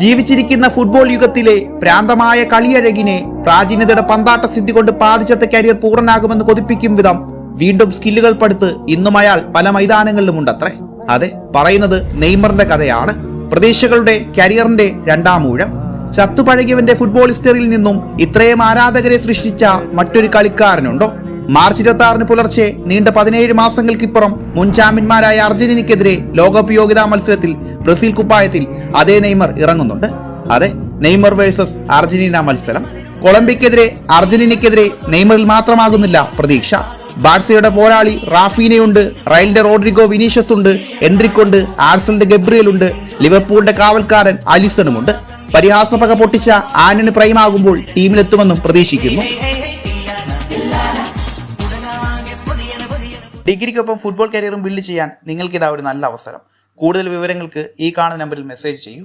ജീവിച്ചിരിക്കുന്ന ഫുട്ബോൾ യുഗത്തിലെ പ്രാന്തമായ കളിയഴകിനെ പ്രാചീനതയുടെ പന്താട്ട സിദ്ധി കൊണ്ട് പാതിച്ചത്ത കരിയർ പൂർണനാകുമെന്ന് കൊതിപ്പിക്കും വിധം വീണ്ടും സ്കില്ലുകൾ പടുത്ത് ഇന്നും അയാൾ പല മൈതാനങ്ങളിലും ഉണ്ടത്രേ അതെ പറയുന്നത് നെയ്മറിന്റെ കഥയാണ്. പ്രതീക്ഷകളുടെ കരിയറിന്റെ രണ്ടാം ഊഴം. ചത്തുപഴകിയവന്റെ ഫുട്ബോൾ ഹിസ്റ്ററിയിൽ നിന്നും ഇത്രയും ആരാധകരെ സൃഷ്ടിച്ച മറ്റൊരു കളിക്കാരനുണ്ടോ? മാർച്ച് ഇരുപത്തി ആറിന് പുലർച്ചെ നീണ്ട പതിനേഴ് മാസങ്ങൾക്കിപ്പുറം മുൻ ചാമ്പ്യന്മാരായ അർജന്റീനയ്ക്കെതിരെ ലോകകപ്പ് യോഗ്യതാ മത്സരത്തിൽ ബ്രസീൽ കുപ്പായത്തിൽ അതേ നെയ്മർ ഇറങ്ങുന്നുണ്ട്. അതെ നെയ്മർ വേഴ്സസ് അർജന്റീന മത്സരം. കൊളംബിയക്കെതിരെ അർജന്റീനയ്ക്കെതിരെ നെയ്മറിൽ മാത്രമാകുന്നില്ല പ്രതീക്ഷ. ബാഴ്സയുടെ പോരാളി റാഫീനയുണ്ട് റയലിന്റെ റോഡ്രിഗോ വിനീഷ്യസ് ഉണ്ട് എൻട്രിക്കുണ്ട് ആർസലിന്റെ ഗബ്രിയൽ ഉണ്ട് ലിവർപൂളിന്റെ കാവൽക്കാരൻ അലിസണുമുണ്ട്. പരിഹാസപക പൊട്ടിച്ച ആനന് പ്രൈമാകുമ്പോൾ ടീമിലെത്തുമെന്നും പ്രതീക്ഷിക്കുന്നു. ഡിഗ്രിക്കൊപ്പം ഫുട്ബോൾ കരിയറും ബിൽഡ് ചെയ്യാൻ നിങ്ങൾക്കിതാ ഒരു നല്ല അവസരം. കൂടുതൽ വിവരങ്ങൾക്ക് ഈ കാണുന്ന നമ്പറിൽ മെസ്സേജ് ചെയ്യൂ.